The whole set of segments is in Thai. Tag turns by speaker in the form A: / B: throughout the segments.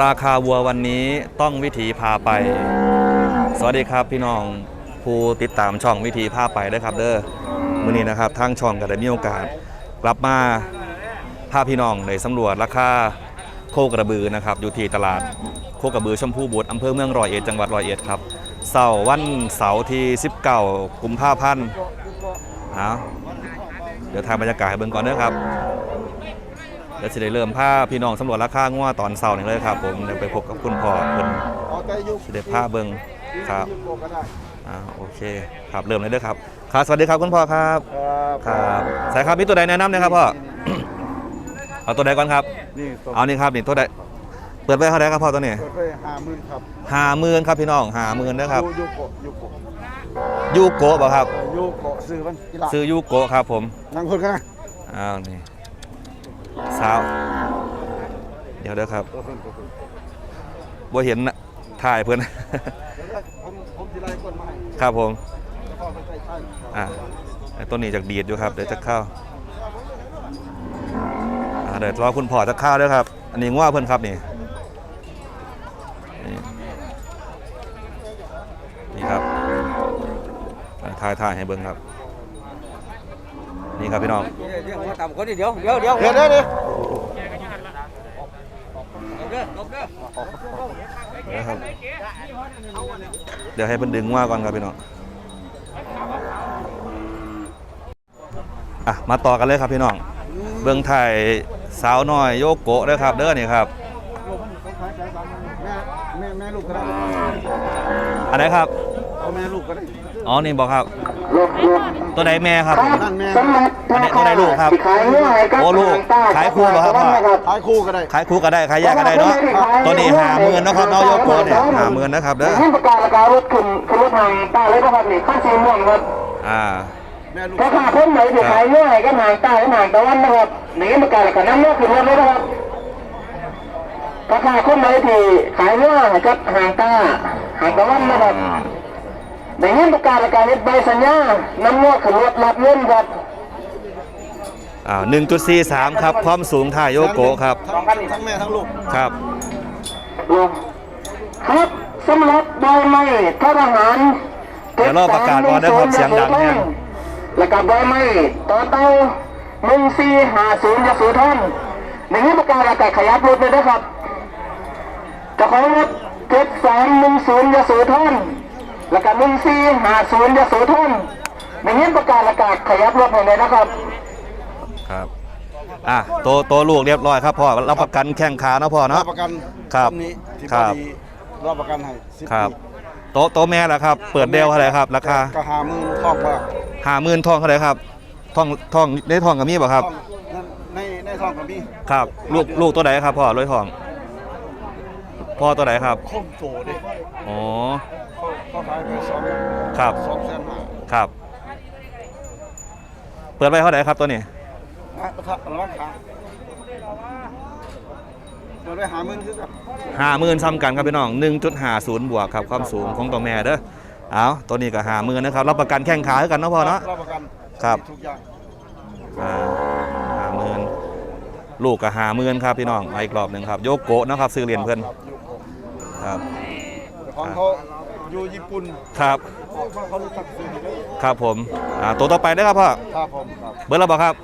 A: ราคาวัววันนี้ต้องวิถีพาไป สวัสดีครับพี่น้องผู้ติดตามช่องวิถีพาไปด้วยครับ เด้อมื้อนี้นะครับทางช่องก็ได้มีโอกาส กลับมาพาพี่น้องในสำรวจราคาโคกระบือนะครับ อยู่ที่ตลาดโคกระบือชมพูบุตรอำเภอเมืองร้อยเอ็ดจังหวัดร้อยเอ็ดครับเสาร์วันเสาร์ที่19กุมภาพันธ์เอาเดี๋ยวทางบรรยากาศให้เบิ่งก่อนเด้อครับ ดี๋ยวจะได้เริ่มพาพี่น้องสำรวจราคางัวตอนเสาร์นี่เลยครับ ผมเดี๋ยวไปพบกับคุณพ่อเพิ่น
B: อ๋อแต่ยุค
A: สิได้พาเบิงครับอ่าโอเคครับเริ่มเลยเด้อครับครับสวัสดีครับคุณพ่อครับ
B: ครับ
A: สายครับมีตัวใดแนะนำนะครับพ่อเอาตัวใดก่อนครับ
B: นี่
A: เอานี่ครับนี่ตัวใดเปิดไว้เท่าไหร่ครับพ่อตัวนี้
B: เปิดไปห้าหมื่นครับ
A: ห้าหมื่นครับพี่น้องห้าหมื่นนะครับ
B: ยูโกยูโก
A: ยูโกะบ่ครับ
B: ยูโกะซื้อมันกีฬา
A: ซื้อยูโกะครับผม
B: นั่งคนข้าง
A: อ้าวนี่ สาว เดี๋ยวเด้อครับ
B: ตัวคนตัวคน
A: บ่เห็นน่ะถ่ายเพิ่น
B: เดี๋ยวนะผมผมจะไล่คนมาให้
A: ครับผม
B: แล้วก็ไปใส่ใช่
A: อ่าไอ้ต้นนี้จากดีดอยู่ครับ เดี๋ยวจะเข้าอ่าเดี๋ยวรอคุณพ่อจะเข้าด้วยครับ อันนี้ง่วเพื่อนครับนี่นี่นี่ครับอ่าถ่ายถ่ายให้เบิ้งครับ นี่ครับพี่น้อง
C: เดี๋ยวมาตามคนเดียวเดี๋ยวเดี๋ยว
B: เดี๋ยวเดี๋ยวเดี๋ยว
C: เด้อลบเด้อ
A: นะครับเดี๋ยวให้เพิ่นดึงว่าก่อนครับพี่น้องอะมาต่อกันเลยครับพี่น้อง เบื้องไทยสาวน้อยโยโกะด้วยครับเด้อนี่ครับ
B: แม่แม่แม่ลูกก็ได้
A: อันไหนครับ
B: เอาแม่ลูกก็ได้
A: อ๋อนี่บอกครับ ตัวใดแม่ครับ
B: นั่นแม่
A: อันนี้ตัวใดลูกครับโอ้ลูกขายคู่เหรอครับพ่อ
B: ขายคู่ก็ได้
A: ขายคู่ก็ได้ขายแยกก็ได้เนาะตัวนี้หาหมื่นนาะครับเนาะโยโกะเนี่ยหาหมื่นนะครับเด้อ
D: ให้ประกาศราคารถขึ้นขึ้นรถทางใต้เลยนะครับนี่ข้าสีม่วงครับ
A: อ่า
B: แม่ลูก
D: ราคาเพิ่มไหนจะขายง่ายก็หางใต้และหางตะวันนะครับนี่ประกาศราคาน้ำเลือดขึ้นรถเลยนะครับราคาคนไหนที่ขายง่ายกับหางใต้หางตะวันนะครับ ในเงินประกาศราคาเน็ตใบสัญญาน้ำเลือดขึ้นรถรับเงินครับ
A: อ่า1.43ครับ ความสูงท่าโยโกะครับ
B: ทั้งทั้งแม่ทั้งลูก
A: ครับ
D: ครับสำหรับใบไม้ทหาร
A: เดี๋ยวรอประกาศก่อนนะครับเสียงดังแน่
D: แล้วก็ใบไม้ต่อเต้าหนึ่งสี่ห้าศูนย์ยาสูท่อนในนี้ประกาศอากาศขยับรถเลยนะครับเจะของรถเจ็ดสามหนึ่งศูนย์ยาสูท่อน แล้วก็หนึ่งสี่ห้าศูนย์ยาสูท่อนในนี้ประกาศอากาศขยับรถให้เลยนะครับ
A: ครับ อะโตโตลูกเรียบร้อยครับพ่อรับประกันแข้งขาเนาะพ่อ
B: รั
A: เนาะ
B: บประกัน
A: ครับ
B: นนี้ที่
A: ครับ
B: ดีรับประกันให้สิบ
A: ครับ
B: ปี
A: โตโตแม่ละครับ เปิดเดลเท่าไหร่ครับ ราคา
B: ก็หามือทองว่า
A: หาหมื่นทองเท่าไหร่ครับทองทองได้ทองกับมีบ่ครับ
B: ทองนั่นในในทองกับพี่
A: ครับ ลูกลูกตัวไหนครับพ่อร้อยทอง พ่อตัวไหนครับ
B: โคมโตเด้
A: อ๋อ
B: เขาขายไปสอง
A: ครับ
B: สองแสนห้า
A: ครับ เปิดไปเท่าไหร่ครับตัวนี้
B: อะประทับระวังขาเปิดไปหาหมื่นคือกัน
A: ห้าหมื่นซ้ำกันครับพี่น้องหนึ่งจุดห้าศูนย์บวกครับความสูงของตัวแม่เด้อเอาตัวนี้ก็ห้าหมื่นนะครับรับประกันแข้งขาคือกันเนาะพ่อเนาะ
B: รับประกัน
A: ครับ
B: ทุกอย่าง
A: อ่าห้าหมื่นลูกก็ห้าหมื่นครับพี่น้องมาอีกรอบหนึ่งครับโยโกะนะครับซื้อเหรียญเพื่อน
B: ครับอยู่ครบ
A: ครับ
B: แต่ของเขา อยู่ญี่ปุ่น
A: ครับครับผมอ่าตัวต่อไปนะครับพ่อ
B: ครับผม
A: เบิร์ดแล้วบ่ครับ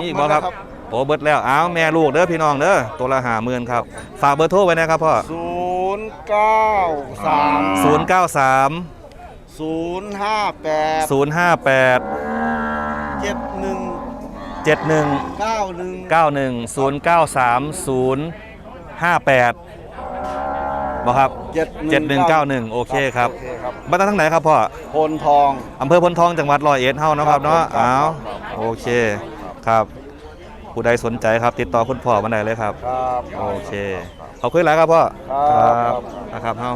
B: นี่อี
A: กบ่ครับ โอ้เบิร์ดแล้วอ้าวแม่ลูกเด้อพี่น้องเด้อ ตัวละหาหมื่นครับ ฝากเบอร์โทรไว้นะครับพ่อ
B: ศูนย์เก้าสาม
A: ศูนย์เก้าสาม
B: ศูนย์ห้าแปด
A: ศูนย์ห้าแปด
B: เจ็ดหนึ่ง
A: เจ็ดหนึ่ง
B: เก้าหนึ่ง
A: เก้าหนึ่งศูนย์เก้าสามศูนย์ห้าแปด บ่ครับ
B: เจ็ด
A: เจ็ดหนึ่งเก้าหนึ่งโอเคครับ
B: โอเคครับ
A: บ้านทั้งไหนครับพ่อ
B: โพนทอง
A: อำเภอพนทองจังหวัดร้อยเอ็ดเฮาเนาะครับเนาะ
B: ครับ
A: อ้าว
B: ครับ
A: โอเคครับ ผู้ใดสนใจครับ ติดต่อคุณพ่อมาได้เลยครับ
B: ครับ
A: โอเคขอบคุณหลายครับพ่อ
B: ครับ
A: นะครับเฮา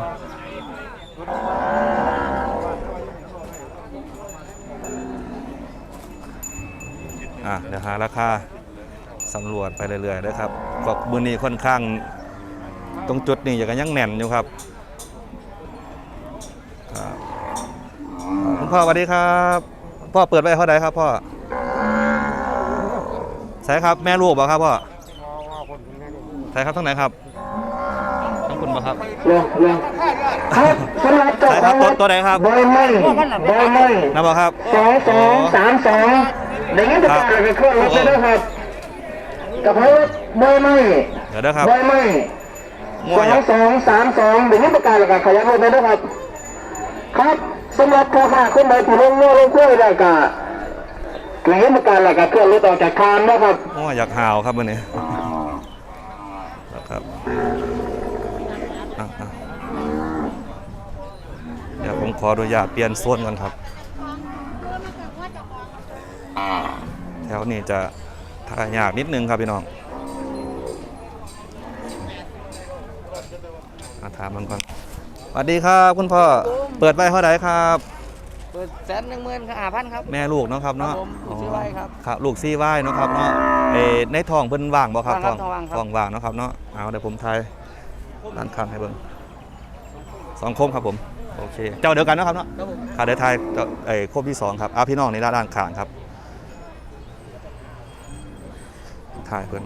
A: อะเดี๋ยวหาราคาสำรวจไปเรื่อยๆนะครับก็มือนี้ค่อนข้าง ตรงจุดนี้ยังยังแน่นอยู่ครับครับคุณพ่อสวัสดีครับ พ่อเปิดไว้เท่าไหร่ครับพ่อใช่ครับแม่ลูกบ่ครับพ่อใช่ครับทั้งไหนครับคุณบ่ครับ
D: เร็วเร็วครับสำหรับเจ้า
A: ไหน
D: ข
A: ค
D: อ
A: รับ
D: ง
A: ตัวตัวไหนครับ
D: บอยไม่บอยไม่
A: นะบ่ครับ
D: สองสองสามสองเดี๋ยวนี้ประกาศอะไรเครื่องรถเลยนะครับเจ้าของรถบอยไม่
A: เดี๋ยวนะครับ
D: บอยไม่
A: มั่
D: ส
A: ว
D: อ
A: อย่าง
D: งสองสามสองเดี๋ยวนี้ประกาศอะไรขยับรถเลยนะครับ ครับสำหรับพ่อค้าคนใดที่ลงเงื่อลงกล้วยได้ก็เดี๋ยวนี้ประกาศอะไรเครื่องรถออกจากคานนะครับ
A: มั่วอยากหาวครับมื้อนี้ครับอะอะเดี๋ยวผมขออนุญาตเปลี่ยนโซนก่อนครับ แถวนี้จะถ่ายยากนิดนึงครับพี่น้อง มาถามมันก่อนสวัสดีครับคุณพ่อเปิดไว้เท่าไหร่ครับ
C: เปิดแสนหนึ่งหมื่นห้าพันครับ
A: แม่ลูกเนาะครับเนาะ
C: ครับผมลูกซี่ไว้ครับ
A: ครับ ลูกซี่ไว้เนาะครับเนาะเออในท้องเพิ่นว่างบ่ครับ
C: ว่างครับท้องว่างครับ
A: ท้องว่างเนาะครับเนาะ เอาเดี๋ยวผมทายด้านข้างให้เบิ่งสองโคมครับผม โอเค เจ้าเดียวกันเนาะครับเนาะ
C: ครับผม
A: ค่ะเดี๋ยวทายเจ้าเอ้ยโคมที่สองครับเอาพี่น้องในด้านข้างครับทายเพิ่น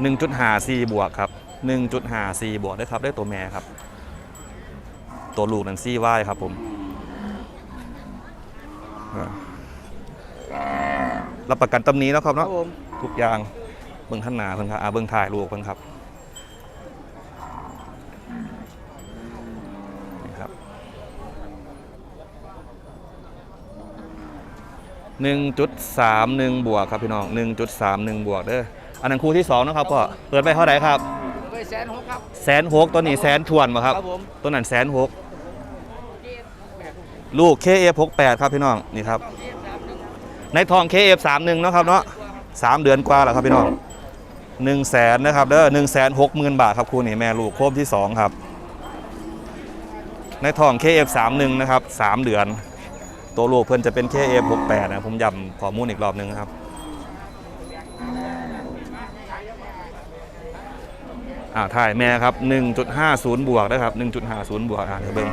A: หนึ่งจุดหาสี่บวกครับหนึ่งจุดหาสี่บวกได้ครับได้ตัวแม่ครับ ตัวลูกนั้นซี่ไหวครับผมอ่ารับประกันตำหนี้นาะครับ
C: ครั
A: เนาะ
C: บผม
A: ทุกอย่างเบิ่งท่านหนาเพิ่นครับอ่าเบิ่งถ่ายลูกเพิ่นครับนี่ครับหนึ่งจุดสามหนึ่งบวกครับพี่น้องหนึ่งจุดสามหนึ่งบวกเด้อ อันนั้นคู่ที่สองนะครับพ่อเปิดไปเท่าไหร่ครับ
C: ไปแสนหกครับ
A: แสนหกตัวนี้แสนทวนมาครับ
C: ครับผม
A: ตัวนั้นแสนหกลูก KF68 ครับพี่น้องนี่ครับ ในทอง KF31 เนาะครับเนาะสามเดือนกว่าแล้วครับพี่น้อง1นึ่งแสนนะครับเด้อหนึ่งแสนหกหมื่นบาทครับครูนี่แม่ลูกโคมที่ 2 ครับ ในทอง KF31 นะครับสามเดือน ตัวลูกเพิ่นจะเป็น KF68 นะผมย้ำข้อมูลอีกรอบหนึงนะครับ อ่าถ่ายแม่ครับ 1.50 บวกนะครับ 1.50 บวกอ่าเดี๋ยวเบิ่ง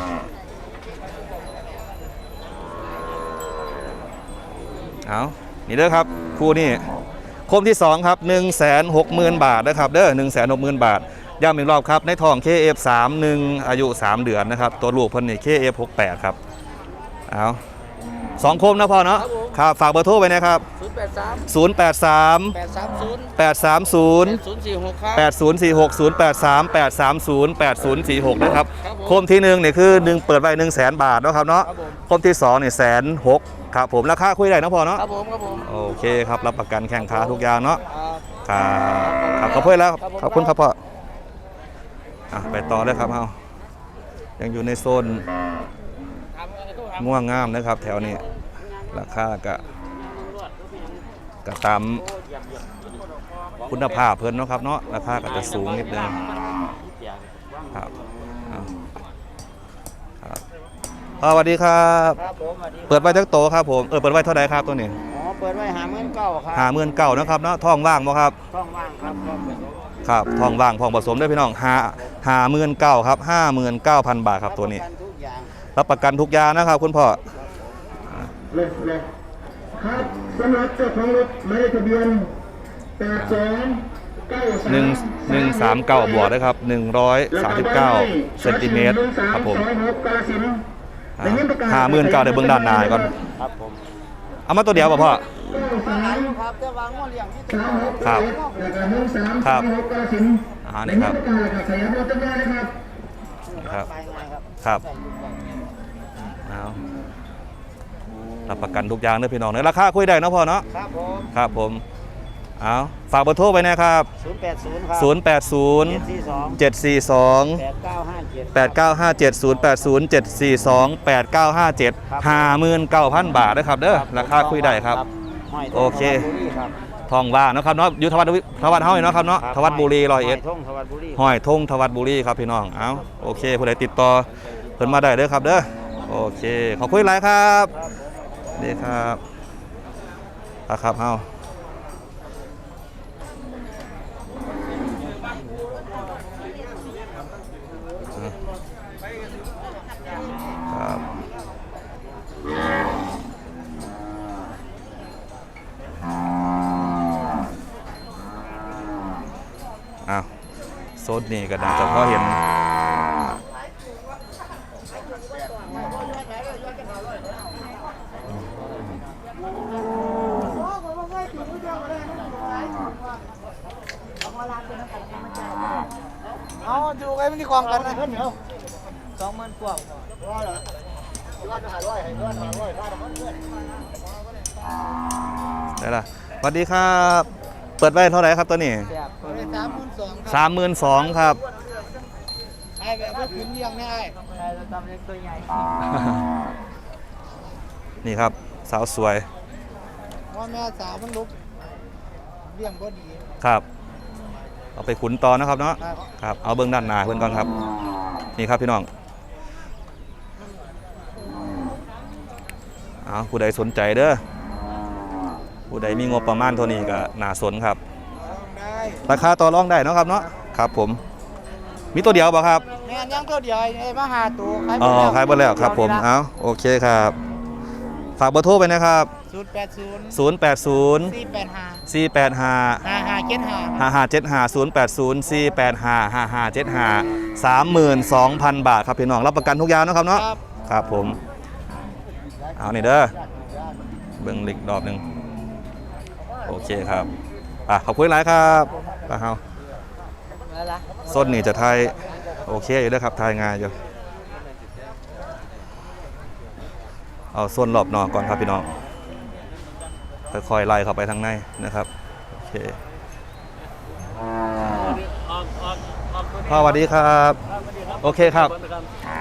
A: เอานี่เด้อครับคู่นี้โคมที่ 2 ครับ 160,000 บาทนะครับเด้อ160,000 บาทย้ำอีกรอบครับในทอง KF31 อายุ 3 เดือนนะครับ ตัวลูกเพิ่นนี่ KF68 ครับเอาสองโคมนะพ่อเนาะ ครับฝากเบอร์โทรไว้นะครับ
C: ศูนย์แปดสาม
A: 083
C: แปดสามศูนย์แปด
A: 830
C: ศูนย์สี่หกครับ
A: 8046 083 830 8046 นะครับ
C: ครับผม
A: โคมที่หนึ่งเนี่ยคือหนึ่งเปิดไว้1 0 0 0 0แบาทเนาะครับเนาะ
C: ครับผม
A: โคมที่2เนี่ยแสนหกครับผมราคาคุยได้เนาะพอเนาะ
C: ครับผมครับผม
A: โอเคครับ รับประกันแข่งขาทุกอย่างเนาะ
C: ครับ
A: ครับครับขอบคุณแล้ว
C: ครับผม
A: ขอบคุณครับพ่ออะไปต่อเลยครับเฮายังอยู่ในโซนม่วงงามนะครับแถวนี้ ราคาก็ก็ตามคุณภาพเพิ่นเนาะครับเนาะราคาก็จะสูงนิดนึงครับเอาครับอ่าสวัสดีครับ
C: ครับผมสวัสดี
A: เปิดไว้จักโตครับผมเออเปิดไว้เท่าไหร่ครับตัวนี้
C: อ๋อเปิดไว้หาเงินเก้าครับ
A: หาเมื่นเก่านะครับเนาะท้องว่างบ่ครับ
C: ช่องว่างครับช่องเป็น
A: ครับทองว่างทองผสมด้วยพี่น้องหาหาหมื่นเก้าครับห้าหมื่นเก้าพันบาทครับตัวนี้
C: ทุกอย่าง
A: รับประกันทุกอย่างนะครับคุณพ่อ
D: เลยเลยครับสำหรับเจ้าของรถหมายเลขทะเบียนแปดสองเก้าสาม
A: หนึ่งหนึ่งสามเก้าบวกนะครับหนึ่งร้อยสามสิบเก้าเซนติเมตรครับผมหาหมื่นเก้าเดี๋ยวเบื้องด้านหน้าก่อน
C: ครับผม
A: เอามาตัวเดียวป่ะพ่อ
C: ครับจะวางหัวเลี้ยงที่
A: ครับครับ
D: ครับ
A: อ่านี่ครับ
D: ขยับรถจำได้นะครับ
A: นี่ครับ
C: ไปไงครับ
A: ครับเอา รับประกันทุกอย่างเด้อพี่น้องในราคาคุยได้เนาะพ่อเนาะ
C: ครับผม
A: ครับผมเอาฝากเบอร์โทรไปนะครับ
C: ศูนย์แปดศูนย์ครับ
A: 0 8 0
C: เจ็ดสี่สอง
A: 7 4 2
C: แปดเก้าห้าเจ็ด
A: 8957 080 742 8957 59,000 บาทนะครับเด้อราคาคุยได้ครับ
C: ห้ย
A: โอเค
C: ทงทวัดบุรีครับ
A: ทองว่างเนาะครับเนาะอยู่ทวัดวิทวัดเฮาอยู่เนาะครับเนาะ
C: ครับ
A: ทวัดบุรีร้อยเอ็ด
C: ห้ทงทวัดบุรี
A: ห้อยทงทวัดบุรีครับพี่น้องเอาโอเคผู้ใดติดต่อเพิ่นมาได้เด้อครับเด้อโอเคขอบคุณหลายครับ ดีครับอาครับเฮาอ้าวโซดนี่ก็ดังจะพอเห็น
C: เอาดูไว้ไม่ได้กองกันนะเพื่อนเหรอสองหมื่นกว่า
A: ได้ละสวัสดีครับ เปิดไว้เท่าไหร่ครับตัวนี้
C: แบบเปิดสามหมื่นสองครับ
A: สามหมื่นสองครับ
C: ไอ้แบบว่าขึ้นเลี้ยงได้ใช่เราทำเล็กตัวใหญ่
A: นี่ครับสาวสวย
C: พ่อแม่สาวมันลุกเลี้ยงก็ดี
A: ครับ เอาไปขุนต่อนะครับเนาะ
C: ครับ
A: ครับเอาเบื้องด้านหน้าเพื่อนก่อนครับ นี่ครับพี่น้องเอาผู้ใดสนใจเด้อผู้ใดมีงบประมาณเท่านี้ก็น่าสนครับ
C: ได้
A: ราคาต่อรองได้เนาะครับเนาะครับผม มีตัวเดียวเปล่ะครับ
C: แม่นยังตัวเดียวไอ้มาหาตัวขาย
A: อ๋อขายหมดแล้วครับผมเอาโอเคครับ ฝากเบอร์โทรไปนะครับ
C: ศูนย์แปดศูนย์
A: 080
C: สี่แปดห้า
A: 485
C: ห้าห้าเจ็ดห้า
A: ห้าห้าเจ็ดห้าศูนย์แปดศูนย์สี่แปดห้าห้าห้าเจ็ดห้าสามหมื่นสองพันบาทครับพี่น้อง รับประกันทุกอย่างนะครับเนาะ
C: ครับ
A: ครับผม เอานี่เด้อเบิ้งลิกดอกหนึ่งโอเคครับอะขอบคุณหลายครับป้าเฮา
C: แล้วล่ะ
A: ส้นนี่จะไทยโอเคอยู่เด้อครับไทยงานอยู่เอาส้นรอบนอกก่อนครับพี่น้อง ค่อยๆไล่เข้าไปทางในนะครับโอเคพ่อสวัสดีครับ โอเคครับ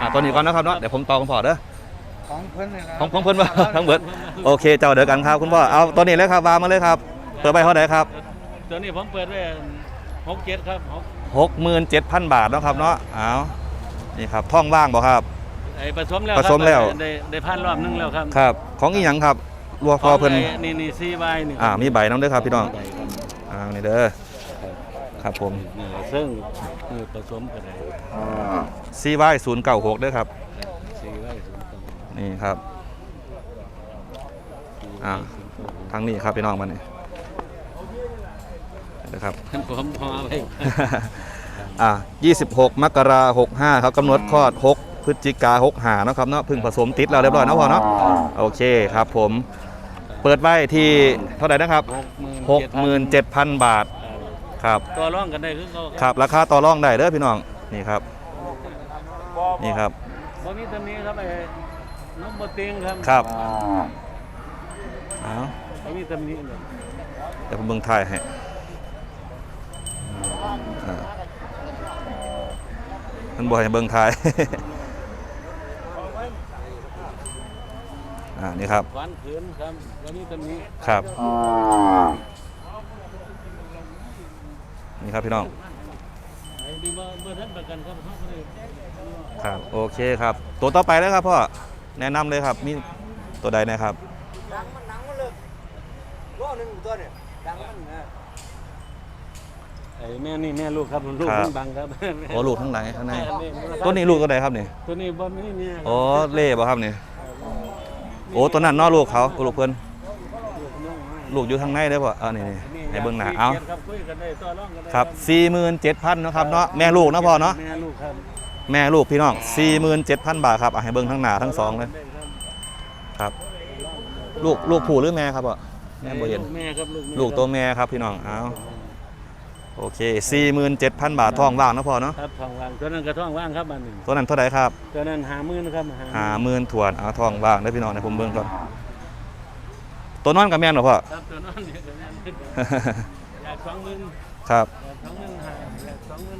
A: อ่าตัวนี้ก่อนนะครับเนาะเดี๋ยวผมต่อคุณพ่อเด้อ
C: ของเพิ่นเลยนะ
A: ของของเพิ่นว่าทั้งเบิดโอเคเจ้าเดียวกันครับคุณพ่อเอาตัวนี้เลยครับวางมาเลยครับเปิดไปเท่าไหร่ครับ
E: ตัวนี้ผมเปิดไว้หกเจ็ดครับหก
A: หกหมื่นเจ็ดพันบาทเนาะครับเนาะเอานี่ครับท่องว่างบ่ครับ
E: ไอ้ผสมแล้ว
A: ผสมแล้ว
E: ครับได้ได้พันรอบนึงแล้วครับ
A: ครับ ของอีหยังครับ รัวพอเพิ่น
E: ขงไนี่นี่ซีไวนี่
A: อ่ามีใบน้ำด้วยครับพี่น้อง
E: ได้ครับ
A: อ่านี่เด้อครับผม
E: นี่ซึ่งนี่ผสมกันได้
A: ซีไวศูนย์เก้าหกด้วยครับ
E: ซีไวศูนย์เก้า
A: นี่ครับอ่าทางนี้ครับพี่น้องมันนี่นะครับ
E: ผมพอไป
A: อ่า26 มกราคม65ครับกำหนดคลอด 6 พฤศจิกา65เนาะครับเนาะเพึ่งผสมติดแล้วเรียบร้อยเนาะพ่อเนาะโอเคครับผม เปิดไว้ที่เท่าไหร่นะครับ
E: หกหมื่น
A: 67,000 บาทครับ
E: ตัวร่องกันได้คือเขา
A: ครับราคาต่อรองได้เด้อพี่น้องนี่ครับ นี่ครับ
E: บ่มีตัวนี้ครับไอ้นกบติงครับ
A: ครับเอา
E: บ่มีตัวนี้เลย
A: เดี๋ยวผมเบิ่งถ่ายให้อ่ามันบ่ให้เบิ่งถ่าย อ่านี่ครับ
E: ขวานขืนครับบ่มีตัวนี้
A: ครับนี่ครับพี่น้อง
E: ไอ้ดีบ่บ่ทันประกันครับเขาก็เลย
A: ครับโอเคครับ ตัวต่อไปเลยครับพ่อแนะนำเลยครับมีตัวใดนะครับ
C: ดังมันหนังมันเลยรอบหนึ่งตัวเนี่ยดังมันนะ
E: ไอ้แม่นี่แม่ลูกครับลูก
A: ครับ
E: มันบังครับ
A: โอ้ลูกทั้งหลายข้างใน
E: แม่นี่
A: ตัวนี้ลูกตัวใดครับนี่
E: ตัวนี้บ่มีเมีย
A: โอ้เล่บ่ครับนี่ โอ้ตัวนั้นเนอลูกเขาลูกเพิ่นลูกอยู่ทางในได้อพ่อเออนี่นี่ให้เบิ่งหน้าเอา
E: ครับคุยกันได้ต่อรองกันได้
A: ครับ47,000เนาะครับเนาะแม่ลูกเนาะพ่อเนาะ
E: แม่ลูกครับ
A: แม่ลูกพี่น้อง47,000บาทครับอะให้เบิ่งทั้งหน้าทั้งสองเลย
E: ได้ครับ
A: ครับ ลูกลูกผู้หรือแม่ครับพ่อแม่บ่เห็น
E: แม่ครับลูกแม่
A: ลูกตัวแม่ครับพี่น้องเอา โอเค 47,000 บาททองว่างเนาะพ่อเนาะ
E: ครับทองว่างตัวนั้นก็ทองว่างครับอันหนึ่ง
A: ตัวนั้นเท่าไหร่ครับ
E: ตัวนั้นหามื่นครับ
A: หาหมื่นถวนเอาทองว่างได้อพี่น้องในผมเบิ่งก่อนตัวนอนกับแม่นเหรอพ่อ
E: ครับตัวนั้นเนี่ยตัวนั้นอยากสองหมื่น
A: ครับ
E: อยากสองหมื่นหาอยากสองหมื่น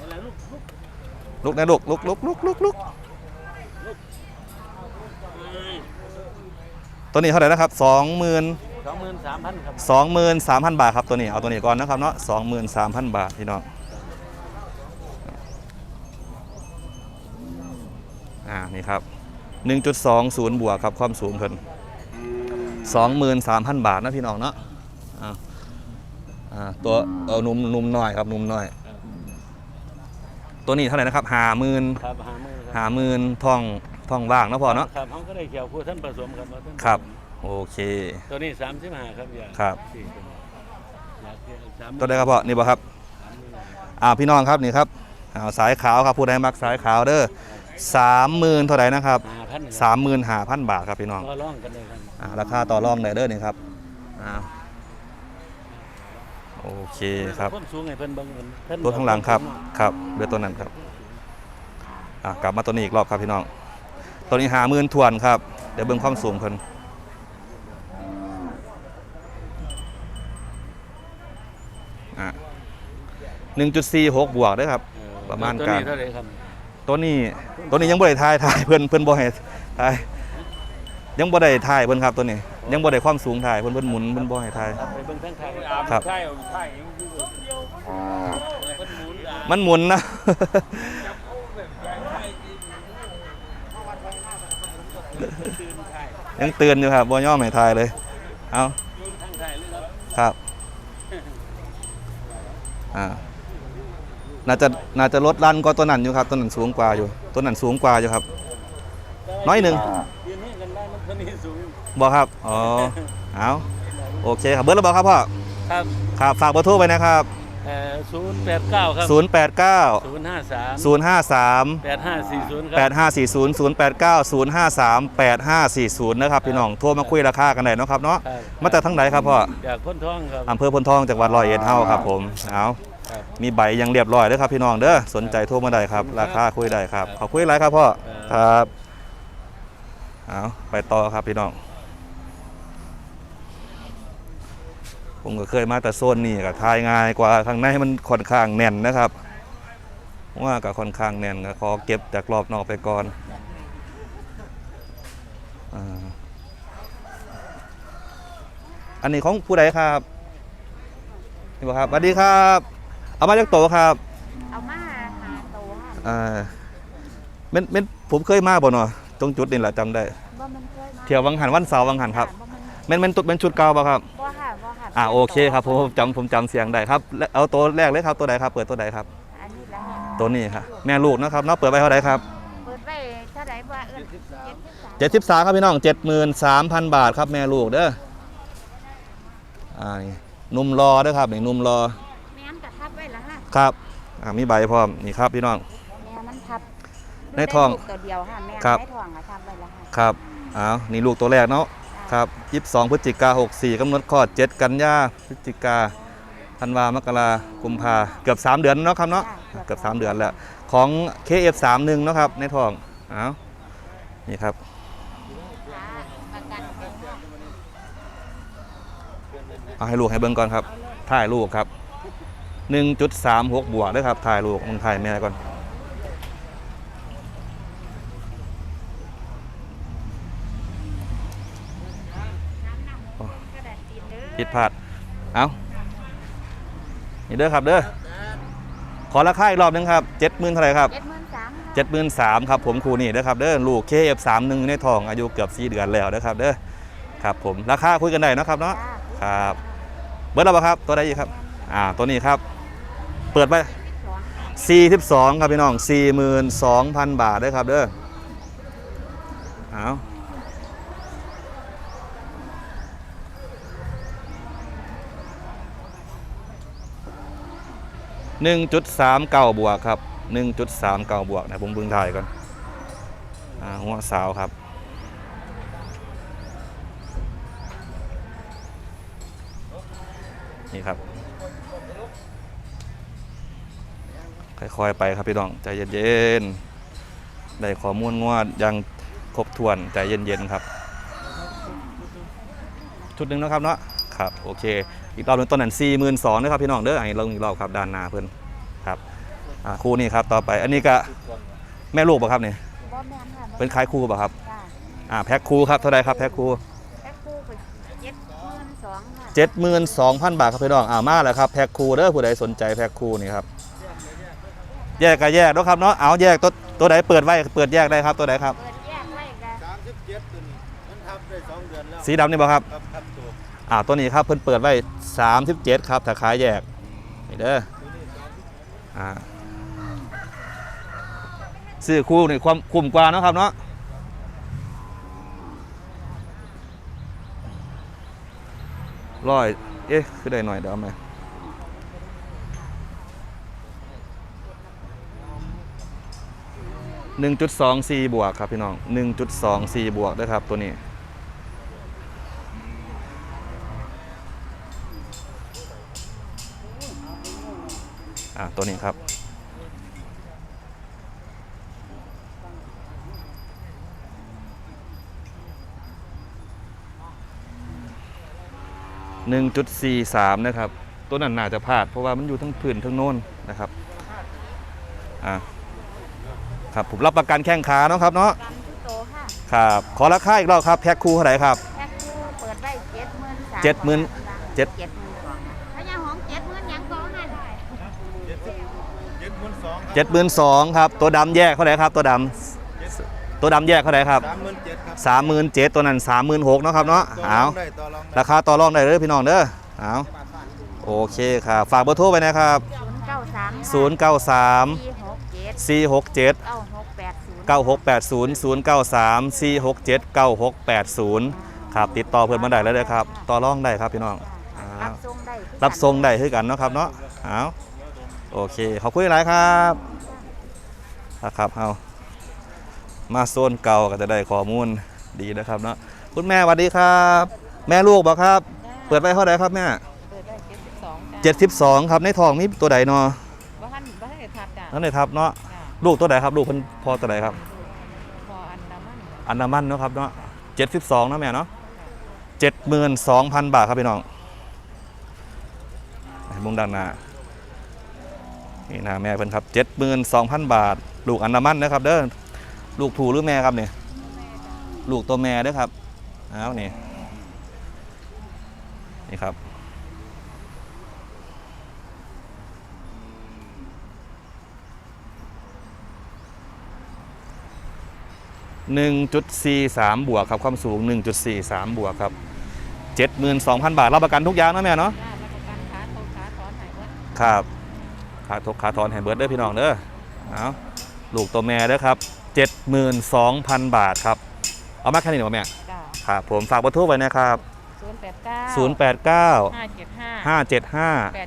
E: อะไรลูกลูก
A: ลุกนะลุกลุกลุกลุกลุกลุก
E: เอ้ย
A: ตัวนี้เท่าไหร่นะครับ20,000
E: สองหมื่นสามพันครับ
A: 23,000 บาทครับตัวนี้เอาตัวนี้ก่อนนะครับเนาะ23,000 บาทพี่น้องอ่านี่ครับ 1.20 บวกครับความสูงเพิ่น23,000 บาทนะพี่น้องเนาะอ่าอ่าตัวเอานุ่มนุ่มน้อยครับนุ่มน้อย ตัวนี้เท่าไหร่นะครับ50,000
E: ครับหามื่นครับ
A: 50,000ทองทองว่างเนาะพ่อเนาะ
E: ครับเขาก็ได้เขียวคู่ท่านผสมครับว่าท่านผสม
A: ครับ โอเค
E: ตัวนี้สามสิบห้าครับอยาก
A: ครับ
E: สี่คนอยากเที่ยวสามหมื่น
A: ตัวใดครับพ่อนี่บ่ครับ
E: สามหมื่น
A: อ่าพี่น้องครับนี่ครับเอาสายขาวครับผู้ใดมักสายขาวเด้อสามหมื่นเท่าไหร่นะครับ
E: ห้าพัน
A: สามหมื่นห้าพันบาทครับพี่น้อง
E: ก็ร้องกันเลยครับ
A: อ่าราคาต่อรองได้เด้อนี่ครับอ่าโอเคครับ
E: นสูงไงเพิ่นเบิ่งเพิ่น
A: ตัวข้างหลังครับครับเรือตัวนั้นครับอ่ากลับมาตัวนี้อีกรอบครับพี่น้องตัวนี้หาหมื่นทวนครับเดี๋ยวเบิ่งความสูงเพิ่น อะหนึ่งจุดสี่หกบวกเด้อครับ
E: เออ
A: ประมาณ
E: ตัว
A: กลาง
E: นี้เท่าไหร่ครับ
A: ตัวนี้ตัวนี้ยังบ่ได้ทายทายเพิ่นเพิ่นบ่ให้ทายยังบ่ได้ทายเพิ่นครับตัวนี้ ยังบ่ได้ความสูงทายเพิ่นเพิ่นหมุนเพิ่นบ่ให้ทาย
E: ไปเบิ่งทางไทย
A: ครับ
E: ใช่ใช่เพิ่นหมุนอะ
A: มันหมุนนะ ยังเตือนอยู่ครับบ่ย่อมให้ทายเลย เอา
E: ทางไทยเลยครับ
A: ครับ อ่าน่าจะน่าจะลดลั่นก็ตัวนั้นอยู่ครับตัวนั้นสูงกว่าอยู่ตัวนั้นสูงกว่าอยู่ครับ น้อยหนึ่ง
E: ยืนให้กันได้มันตัวนี้สูง
A: บอกครับอ๋อเอาโอเคครับเบอร์ระบอกครับพ่อ
E: ครับ
A: ครับฝากเบอร์โทรไปนะครับ
E: เอ่อศูนย์แปดเก้าครับ
A: 089
E: ศูนย์ห้าสาม
A: 053
E: แปดห้าสี่ศูนย์ครับ
A: 8540 089 053 8540นะครับพี่น้องโทรมาคุยราคากันได้เนาะครับเนาะ
E: ครับ
A: มาจากทั้งไหนครับพ่อ
E: จากพ้นท้องครับ
A: อำเภอพนทองจังหวัดร้อยเอ็ดเฮาครับผมเอา
E: ครับ
A: มีใบยังเรียบร้อยเด้อครับพี่น้องเด้อสนใจโทรมาได้ครับ ราคาคุยได้ครับขอคุยอะไรครับพ่อครับเอาไปต่อครับพี่น้อง ผมก็เคยมาแต่โซนนี่ก็ทายง่ายกว่าทางในมันค่อนข้างแน่นนะครับว่าก็ค่อนข้างแน่นก็ขอเก็บจากรอบนอกไปก่อนอ่าอันนี้ของผู้ใดครับนี่บ่ครับสวัสดีครับ เอามาจากโตครับ
F: เอามาหาโตค่ะ
A: อ่าเม็นเม็นผมเคยมาบ่เนาะตรงจุดนี่แหละจำได้
F: บ่มันเคยมา
A: เที่ยววังหันวันเสาร์วังหันครับ
F: บ่มัน
A: แม่นแม่นตุดเป็นชุดเก่าป่ะครับ
F: บ่ค่ะบ่ค่ะ
A: อ่าโอเคครับผมจำผมจำเสียงได้ครับแล้วเอาตัวแรกเลยครับตัวใดครับ เปิดตัวใดครับ
F: อันนี้แหละค่ะ
A: ตัวนี้ครับแม่ลูกนะครับเนาะเปิดไว้เท่าไหร่ครับ
F: เปิดไว้เท่าไหร่ว่าเอิ้น73
A: เจ็ดสิบสามครับพี่น้องเจ็ดหมื่นสามพันบาทครับแม่ลูกเด้ออ่านี่หนุ่มรอเด้อครับนี่หนุ่มรอ
F: แม่นก็ทับไว้แล้วค่ะ
A: ครับอ่ามีใบพร้อมนี่ครับพี่น้อง
F: แม่มันทับ
A: ในท้อง
F: ลูกตัวเดียวค่ะแม่
A: ครับ
F: ในท้องอะทับไว้แล้วค่ะ
A: ครับอ้าวนี่ลูกตัวแรกเนาะ ครับยี่สิบสองพฤศจิกาหกสี่กำหนดคลอดเจ็ดกันยาพฤศจิกาธันวามกรากุมภาเกือบสามเดือนเนาะครับเนาะ
F: จ้
A: เกือบสามเดือนแล้ว ของ KF31 เนาะครับในทองอ้าวนี่ครับ
F: ค่ะประกันให้ค่ะ
A: เอาให้ลูกให้เบิ่งก่อนครับถ่ายลูกครับ 1.36 บวกด้วยครับถ่ายลูกมึงถ่ายแม่ก่อน
F: กระดาษติดเด้อ
A: ผิดพลาด เอานี่เด้อครับเด้อ ขอราคาอีกรอบหนึงครับ70,000เท่าไหร่ครับ
F: 73,000ค่ะ
A: 73,000ครับผมครูนี่เด้อครับเด้อ ลูก KF31 ในทองอายุเกือบ4เดือนแล้วเด้อครับเด้อ ครับผม ราคาคุยกันได้เนาะครับเนาะ
F: จ้า
A: ครับ เบิร์ดแล้วปะครับ ตัวใดอีกครับ อ่า ตัวนี้ครับ เปิดไป42 ครับพี่น้อง 42,000 บาทเด้อครับเด้อ เอา หนึ่งจุดสามเก้าบวกครับหนึ่งจุดสามเก้าบวกนะผมเบึงถ่ายก่อนอ่าหัวสาวครับนี่ครับค่อยๆไปครับพี่น้องใจเย็นๆได้ข้อมูลงวดยังครบถ้วนใจเย็นๆครับ ชุดหนึ่งนะครับเนาะครับ โอเค อีกรอบหนึงต้นนั้น4 2 0 0 0นะครับพี่น้องเด้ออันนี้ลงอีกรอบครับด้านหน้าเพื่อนครับอ่าคู่นี้ครับต่อไปอันนี้ก็แม่ลูกป่ะครับเนี่ย
F: บ่แม่นค่ะ
A: เป็นคล้ายคู่ป่ะครับ
F: จ้า
A: อ่าแพ็คคู่ครับเท่าไรครับแพ็คคู่
F: แพ็คคู่ไป72,000ค่ะ
A: เจ็ดหมื่นสองพันบาทครับพี่น้องอ่ามาแล้วครับแพ็คคู่เด้อผู้ใดสนใจแพ็คคู่นี่ครับแยกก็แยกเนาะครับเนาะเอาแยกตัวตัวใดเปิดไว้เปิดแยกได้ครับตัวใดครับ
F: เปิดแยกไว้ก็
B: 37ตัวนี้มันทับได้สองเดือนแล้ว
A: สีดำนี่บ่ครับ
B: ครับครับตัว
A: อ่าตัวนี้ครับเพิ่นเปิดไว้37ครับถ้าขายแยกนี่เด้ออ่าซื้อคู่นี่ความคุ้มกว่านะครับเนาะร้อยเอ๊ะคือได้หน่อยเดี๋ยวเาไหมหนึ่งจุดสองสี่บวกครับพี่น้องหนึ่งจุดสองสี่บวกด้ครับตัวนี้ ตัวนี้ครับ1.43นะครับ ตัวนั้นน่าจะพลาดเพราะว่ามันอยู่ทั้งพื้นทั้งโน้นนะครับอะครับผมรับประกันแข้งขาเนาะครับเนาะ
F: กันทุกโตค่ะ
A: ครับขอราคาอีกรอบครับแพ็คคู่เท่าไหร่ครับ
F: แพ็คคู่เปิดไว้เจ็ดหมื่นสาม
A: เจ็ดหมื่น เจ็ด
F: เจ็ดหมื่นสองพญาหงส์เจ็ดหมื่นยังก็ให้ได้
B: เจ็ด เจ็ดหมื่นสอง
A: เจ็ดหมื่นสองครับ ตัวดำแยกเท่าไหร่ครับ ตัวดำตัวดำแยกเท่าไหร่ครับ
B: สามหมื่นเจ็ดครับ
A: สามหมื่นเจ็ดตัวนั้นสามหมื่นหกเนาะครับเนาะ
B: ต่อร
A: เอา
B: องได้ต่อรองได้
A: ราคาต่อรองได้เลยพี่น้องเด้อเอาโอเคครับฝากเบอร์โทรไปนะครับ
F: ศูนย์เก้าสาม
A: 093
F: สี่หกเจ็ด
A: 467
F: เก้าหกแปดศูนย์
A: 9680 093 467 9680 ครับ ติดต่อเพื่อนมาได้แล้วเลยครับ ต่อรองได้ครับพี่น้องอ่า
F: รับทรงได้คือ
A: รับทรงได้คือกันเนาะครับเนาะเอา โอเคขอบคุณหลายครับครับเอามาโซนเก่าก็จะได้ข้อมูลดีนะครับเนาะคุณแม่สวัสดีครับ แม่ลูกบอกครับ เปิดไปเท่าไหร่ครับแม่
C: เปิดได้เจ็ดสิบสองจ้ะ
A: 72ครับในทองมีตัวใดเนาะ
C: บ้านบ้านให้ทับจ้ะ
A: นั่นเลยครับเนาะ
C: จ้ะ
A: ลูกตัวใดครับ ลูกเพิ่นพอตัวใดครับ
C: พออันดามัน
A: อันดามันเนาะครับเนาะ72นะแม่เนาะ72,000บาทครับพี่น้องให้มุงด้านหน้า นี่หน้าแม่เพิ่นครับ72,000บาท ลูกอันดามันนะครับเด้อลูกผู้หรือแม่ครับเนี่ยลูกตัวแม่เด้อครับเอานี่นี่ครับ1.43 บวกครับความสูง 1.43 บวกครับ 72,000 บาทรับประกันทุกอย่างนะแม่เนาะ
C: จ้ารับประกันขาโตขาถอนหายหมด
A: ครับ ขาทกขาทอนให้เบิร์ดเด้อพี่น้องเด้อเอาลูกตัวแม่เด้อครับ 72,000 บาทครับ เอามาแค่นี้หรอแม่
C: จ้า
A: ครับผมฝากเบอร์โทรไว้นะครับ
C: ศูนย์แปดเก้า
A: 089
C: ห้าเจ็ดห้า
A: 575
C: แป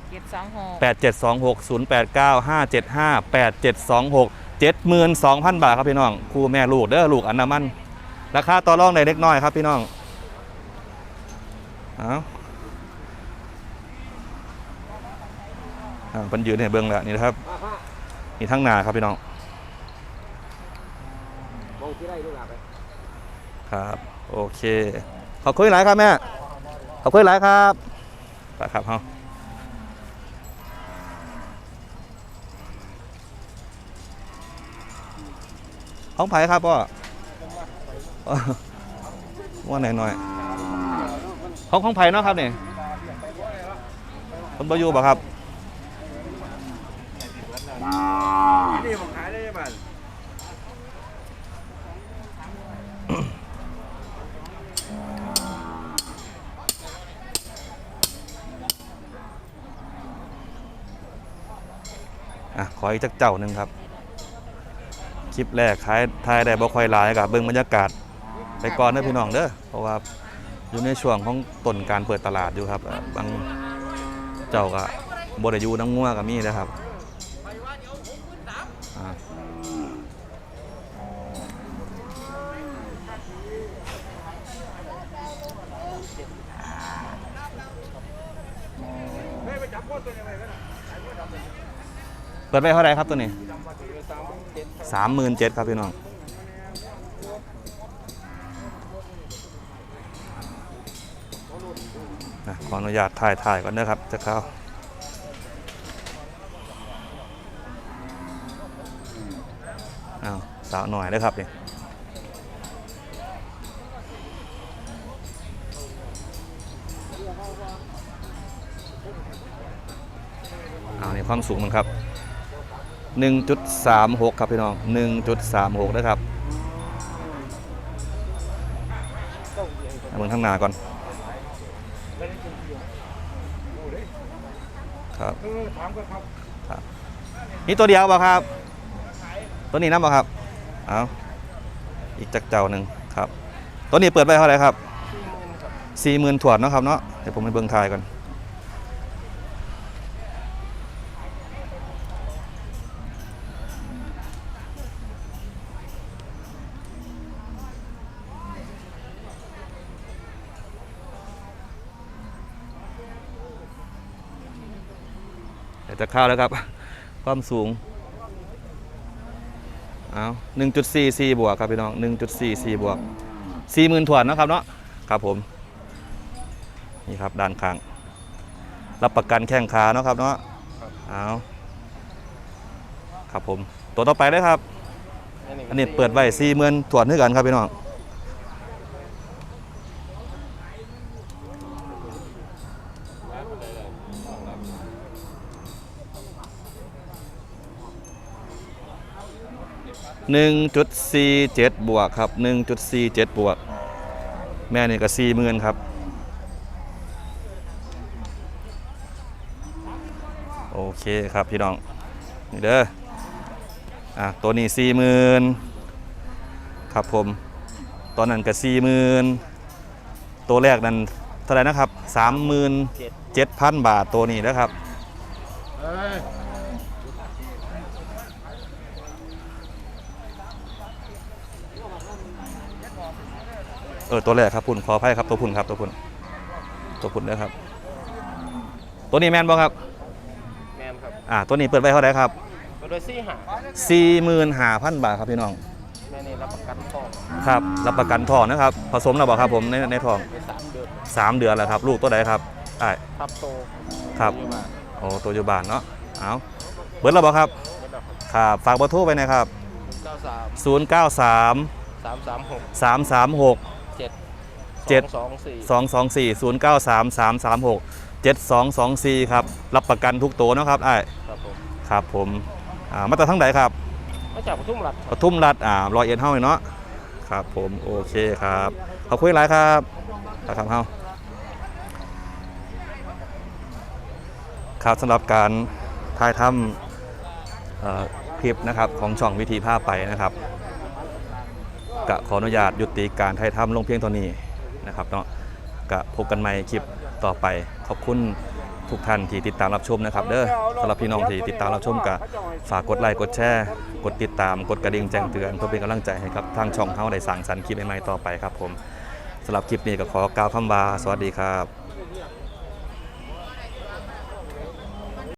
C: ดเจ็ดสองหก
A: 8726 089 575 8726 72,000 บาทครับพี่น้องคู่แม่ลูกเด้อลูกอันนามัน ราคาต่อรองได้เล็กน้อยครับพี่น้องเอาอ่า เป็นยืนให้เบิ้งแล้วนี่นะครับนี่ทั้งนาครับพี่น้องครับโอเค ขอบคุณหลายครับแม่ขอบคุณหลายครับไปครับเฮาของไผ่ครับพ่อว่าหน่อยหน่อยของของไผ่เนาะครับเนี่ยคนบอยูบ่ครับ
B: นี่ผมขายได้บ้าง
A: อะขออีกจักเจ้าหนึ่งครับ คลิปแรกขายทายได้บ่ค่อยหลายกับเบิ่งบรรยากาศไปก่อนเด้อพี่น้องเด้อเพราะว่าอยู่ในช่วงของต้นการเปิดตลาดอยู่ครับ บางเจ้าก็บ่ได้ยูน้ำงัวก็มีนะครับ ดไปเท่าไรครับตัวนี้สามหมื่นเจ็ดครับพี่น้องขออนุญาตถ่ายถ่ายก่อนนะครับจะเข้าอ้าวสาวหน่อยนะครับนี่เอาในความสูงมันครับ 1.36 ครับพี่น้อง 1.36นะครับเอาเบิ่งข้างหน้าก่อน ครับครับ นี่ตัวเดียวเปล่ะครับ ตัวนี้น้ำเปล่ะครับ เอาอีกจักเจ้าหนึ่งครับ ตัวนี้เปิดไปเท่าไหร่ครับสี่หมื่นถวดเนาะครับเนาะ เดี๋ยวผมไปเบิ่งทายก่อน จะเข้าแล้วครับ ความสูงเอา1.44บวกครับพี่น้อง1.44บวก40,000ถวนนะครับเนาะครับผม นี่ครับด้านข้าง รับประกันแข้งขาเนาะครับเนาะเอาครับผม ตัวต่อไปเลยครับ อันนี้เปิดไว้40,000ถวนด้วยกันครับพี่น้อง 1.47 บวกครับ 1.47 บวก แม่นี่ก็40,000ครับ โอเคครับพี่น้อง นี่เด้ออะตัวนี้40,000ครับผม ตอนนั้นก็40,000ตัวแรกนั้นเท่าไหร่นะครับ 37,000 บาทตัวนี้นะครับ เออตัวแรกครับพุ่นขออภัยครับตัวพุ่นครับตัวพุ่นตัวพุ่นนะครับ ตัวนี้แมนบ่ครับ
C: แมนครับ
A: อ่าตัวนี้เปิดไว้เท่าไหร่ครับ
C: ก็โดยซี่หา
A: 45,000บาทครับพี่น้อง
C: แม่นี่รับประกันทอง
A: ครับรับประกันทองนะครับ ผสมแล้วบ่ครับผมในในทอง
C: ไปสามเดือน
A: สามเดือนแล้วครับ ลูกตัวใดครับอ่า
C: ทับโต
A: ครับ
C: อยู่มา
A: โอ้ตัวอยู่บ้านเนาะเอาเบิร์ดแล้วบ่ครับ
C: ไม่ดอก
A: ครับฝากเบอร์โทรไปนะครับ
C: เก้าสาม
A: 093
C: สามสามหก
A: 336
C: เจ็ด
A: เจ็ด
C: สองสี่
A: 224 093 336 7224 ครับ รับประกันทุกตัวเนาะครับอ้าย
C: ครับผม
A: ครับผมอ่ามาจากทั้งไหนครับ
C: มาจากปทุมรัฐ
A: ปทุมรัฐอ่ารอยเอ็นเฮ้าเนาะครับผมโอเคครับขอบคุณหลายครับครับเฮ้าครับสำหรับการถ่ายทำเอ่อคลิปนะครับของช่องวิธีภาพไปนะครับ กะขออนุญาตยุติการถ่ายทำลงเพียงเท่านี้นะครับเนาะกะพบกันใหม่คลิปต่อไปขอบคุณทุกท่านที่ติดตามรับชมนะครับเด้อสำหรับพี่น้องที่ติดตามรับชมกะฝากกดไลค์กดแชร์กดติดตามกดกระดิ่งแจ้งเตือนเพื่อเป็นกำลังใจให้ครับทางช่องเขาได้สร้างสรรค์คลิปใหม่ๆต่อไปครับผมสำหรับคลิปนี้ก็ขอกล่าวคำว่าสวัสดีครับ